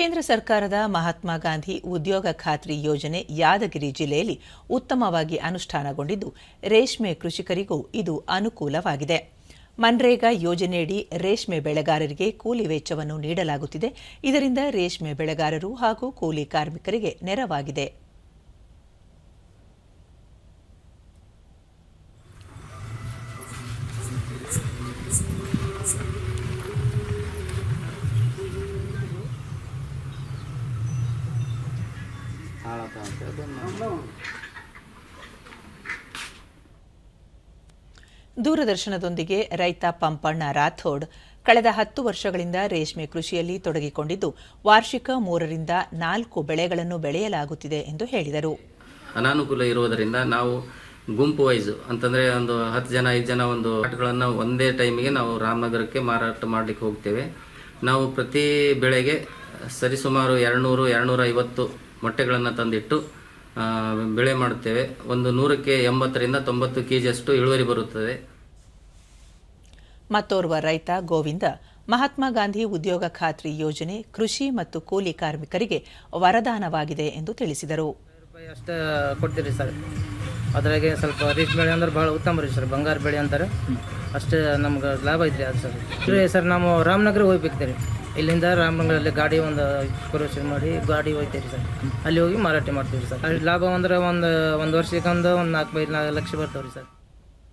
ಕೇಂದ್ರ ಸರ್ಕಾರದ ಮಹಾತ್ಮ ಗಾಂಧಿ ಉದ್ಯೋಗ ಖಾತ್ರಿ ಯೋಜನೆ ಯಾದಗಿರಿ ಜಿಲ್ಲೆಯಲ್ಲಿ ಉತ್ತಮವಾಗಿ ಅನುಷ್ಠಾನಗೊಂಡಿದ್ದು, ರೇಷ್ಮೆ ಕೃಷಿಕರಿಗೂ ಇದು ಅನುಕೂಲವಾಗಿದೆ. ಮನ್ರೇಗಾ ಯೋಜನೆಯಡಿ ರೇಷ್ಮೆ ಬೆಳೆಗಾರರಿಗೆ ಕೂಲಿ ವೆಚ್ಚವನ್ನು ನೀಡಲಾಗುತ್ತಿದೆ. ಇದರಿಂದ ರೇಷ್ಮೆ ಬೆಳೆಗಾರರು ಹಾಗೂ ಕೂಲಿ ಕಾರ್ಮಿಕರಿಗೆ ನೆರವಾಗಿದೆ. ದೂರದರ್ಶನದೊಂದಿಗೆ ರೈತ ಪಂಪಣ್ಣ ರಾಥೋಡ್ ಕಳೆದ ಹತ್ತು ವರ್ಷಗಳಿಂದ ರೇಷ್ಮೆ ಕೃಷಿಯಲ್ಲಿ ತೊಡಗಿಕೊಂಡಿದ್ದು, ವಾರ್ಷಿಕ ಮೂರರಿಂದ ನಾಲ್ಕು ಬೆಳೆಗಳನ್ನು ಬೆಳೆಯಲಾಗುತ್ತಿದೆ ಎಂದು ಹೇಳಿದರು. ಅನಾನುಕೂಲ ಇರುವುದರಿಂದ ನಾವು ಗುಂಪು ವೈಸ್, ಅಂತಂದರೆ ಒಂದು ಹತ್ತು ಜನ, ಐದು ಜನ ಒಂದು ಆಟಗಳನ್ನು ಒಂದೇ ಟೈಮಿಗೆ ನಾವು ರಾಮನಗರಕ್ಕೆ ಮಾರಾಟ ಮಾಡಲಿಕ್ಕೆ ಹೋಗ್ತೇವೆ. ನಾವು ಪ್ರತಿ ಬೆಳೆಗೆ ಸರಿಸುಮಾರು ಎರಡುನೂರು ಎರಡುನೂರ ಐವತ್ತು ಮೊಟ್ಟೆಗಳನ್ನು ತಂದಿಟ್ಟು ಬೆಳೆ ಮಾಡುತ್ತೇವೆ. ಒಂದು ನೂರಕ್ಕೆ ಎಂಬತ್ತರಿಂದ ತೊಂಬತ್ತು ಕೆ ಜಿಯಷ್ಟು ಇಳುವರಿ ಬರುತ್ತದೆ. ಮತ್ತೋರ್ವ ರೈತ ಗೋವಿಂದ ಮಹಾತ್ಮ ಗಾಂಧಿ ಉದ್ಯೋಗ ಖಾತ್ರಿ ಯೋಜನೆ ಕೃಷಿ ಮತ್ತು ಕೂಲಿ ಕಾರ್ಮಿಕರಿಗೆ ವರದಾನವಾಗಿದೆ ಎಂದು ತಿಳಿಸಿದರು. ಅದ್ರಾಗೆ ಸ್ವಲ್ಪ ರೀಚ್ ಬೆಳೆ ಅಂದ್ರೆ ಭಾಳ ಉತ್ತಮ ರೀ ಸರ್, ಬಂಗಾರ ಬೆಳೆ ಅಂತಾರೆ. ಅಷ್ಟೇ ನಮ್ಗೆ ಲಾಭ ಐತ್ರಿ ಅದು ಸರ್. ಇಲ್ಲಿ ಸರ್, ನಾವು ರಾಮನಗರ ಹೋಗ್ಬೇಕು ರೀ. ಇಲ್ಲಿಂದ ರಾಮನಗರಲ್ಲಿ ಗಾಡಿ ಒಂದು ಪ್ರವೇಶ ಮಾಡಿ ಗಾಡಿ ಹೋಗ್ತೀವಿ ಸರ್. ಅಲ್ಲಿ ಹೋಗಿ ಮಾರಾಟ ಮಾಡ್ತೀವಿ ಸರ್. ಅಲ್ಲಿ ಲಾಭ ಅಂದ್ರೆ ಒಂದು ಒಂದು ವರ್ಷಕ್ಕೊಂದು ಒಂದು ನಾಲ್ಕು ಐದು ನಾಲ್ಕು ಲಕ್ಷ ಬರ್ತಾವೆ ರೀ ಸರ್.